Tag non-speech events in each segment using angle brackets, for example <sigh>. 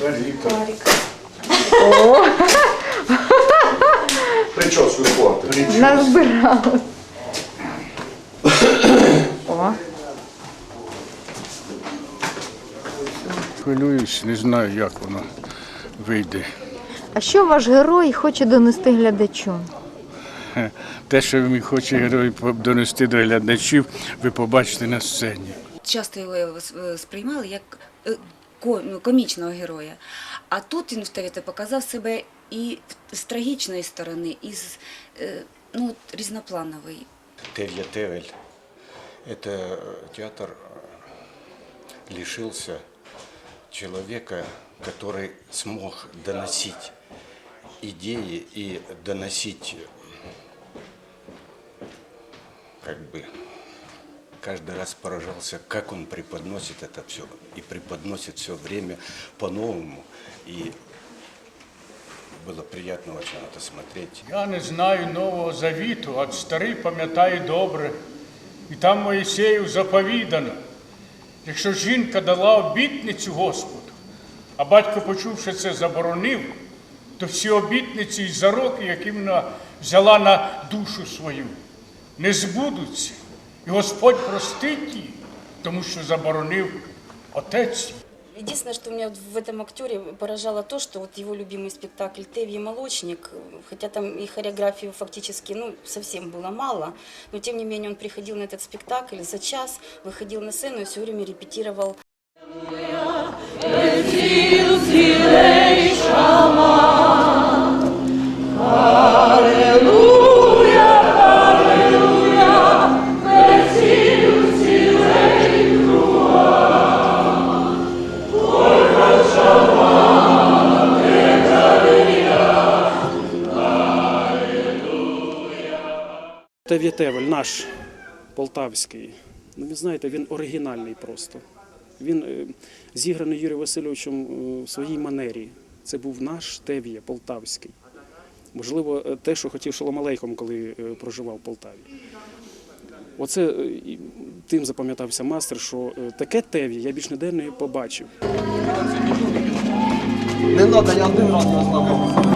Віка. О, <laughs> Прическу хватить. назбирали. <coughs> О, Хвилююсь, не знаю, як воно вийде. а що ваш герой хоче донести глядачу? Те, що він хоче герой по- донести до глядачів, ви побачите на сцені. часто його е, сприймали як е, комічного героя. А тут він в ТВТ показав себе і з трагічної сторони, і з е, ну, от різнопланової. Телья Тевель. Это э, театр э, лишился человека, который смог доносить идеи и доносить как бы каждый раз поражался, как он преподносит это все. И преподносит все время по-новому. И было приятно очень это смотреть. Я не знаю Нового Завіту, а старий пам'ятаю добре. І там Моїсею заповідано. Якщо жінка дала обітницю Господу, а батько, почувши це, заборонив, то всі обітниці і зароки, які вона взяла на душу свою, не збудуться. І Господь простить її, тому що заборонив отець. Единственное, что меня вот в этом актере поражало то, что вот его любимый спектакль «Тевье молочник», хотя там и хореографии фактически ну, совсем было мало, но тем не менее он приходил на этот спектакль за час, выходил на сцену и все время репетировал Тев'ятевель наш полтавський. Ну, ви знаєте, він оригінальний просто. Він е, зіграний Юрієм Васильовичем е, в своїй манері. Це був наш Тев'є полтавський. Можливо, е, те, що хотів Шолом Алейхом, коли проживав в Полтаві. Оце тим запам'ятався мастер, що таке Тев'є я більш ніде не побачив. Не треба, я один раз розламав.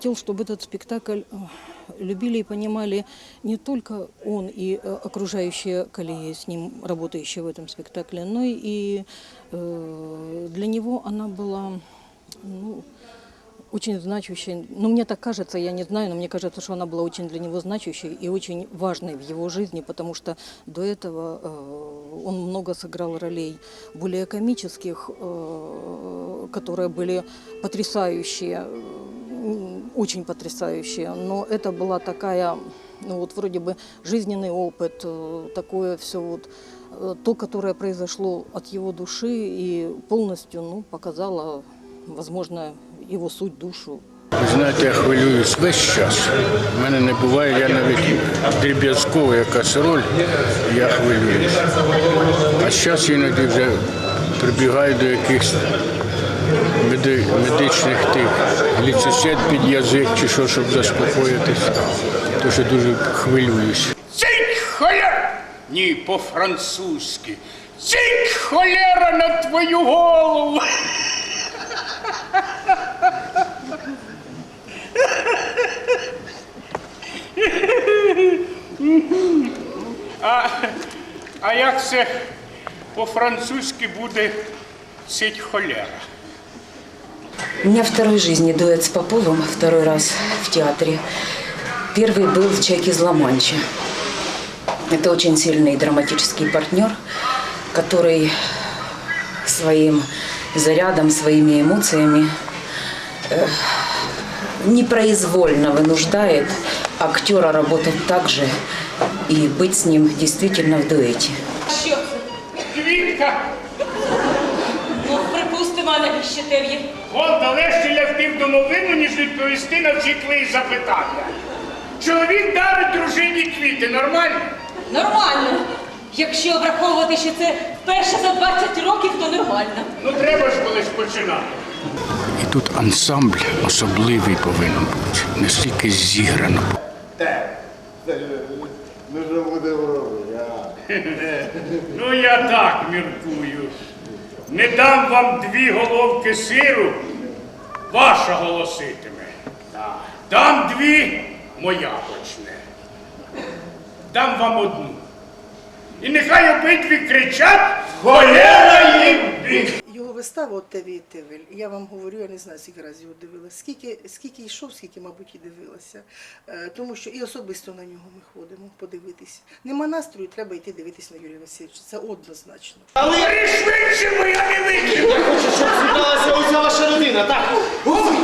Хотел, чтобы этот спектакль э, любили и понимали не только он и э, окружающие коллеги, с ним работающие в этом спектакле, но и э, для него она была ну, очень значущей. Ну, мне так кажется, я не знаю, но мне кажется, что она была очень для него значущей и очень важной в его жизни, потому что до этого он много сыграл ролей более комических, которые были потрясающие, очень потрясающие. Но это была такая, ну вот вроде бы жизненный опыт, э, такое все вот э, то, которое произошло от его души и полностью ну, показало, возможно, его суть, душу. Ви знаєте, я хвилююсь весь час. У мене не буває, я навіть дріб'язкова якась роль, я хвилююсь. А зараз іноді вже прибігаю до якихось меди- медичних тих ліцесет під язик чи що, щоб заспокоїтися. Тому що дуже хвилююсь. Цить холера! Ні, по-французьки. Цить холера на твою голову! А, а як це по-французьки буде цить холера? У меня второй жизни дуэт с Поповым, второй раз в театре. Первый был в «Человек из Ла-Манча». Это очень сильный драматический партнер, который своим зарядом, своими эмоциями э, непроизвольно вынуждает актера работать так же и быть с ним действительно в дуэте. Квітка! Ну, припустимо, навіщо тев'є? Вон далеко лягти в домовину, ніж відповісти на всі твої запитання. чоловік дарить дружині квіти. Нормально? Нормально. Якщо враховувати, що це вперше за 20 років, то нормально. Ну треба ж колись починати. І тут ансамбль особливий повинен бути. Настільки зіграно. Ну що буде робити? Ну я так міркую. Не дам вам дві головки сиру, ваша голоситиме. Дам дві, моя почне. Дам вам одну. І нехай обидві кричать, холера їм бік. Його вистава от Теві Тевель. Я вам говорю, я не знаю, скільки разів його дивилася. Скільки, скільки йшов, скільки, мабуть, і дивилася. Е, Тому що і особисто на нього ми ходимо подивитись. Нема настрою, треба йти дивитись на Юрія Васильовича. Це однозначно. Але швидше, бо я не витримаю. Хочу, щоб зібралася уся ваша родина, так? Говори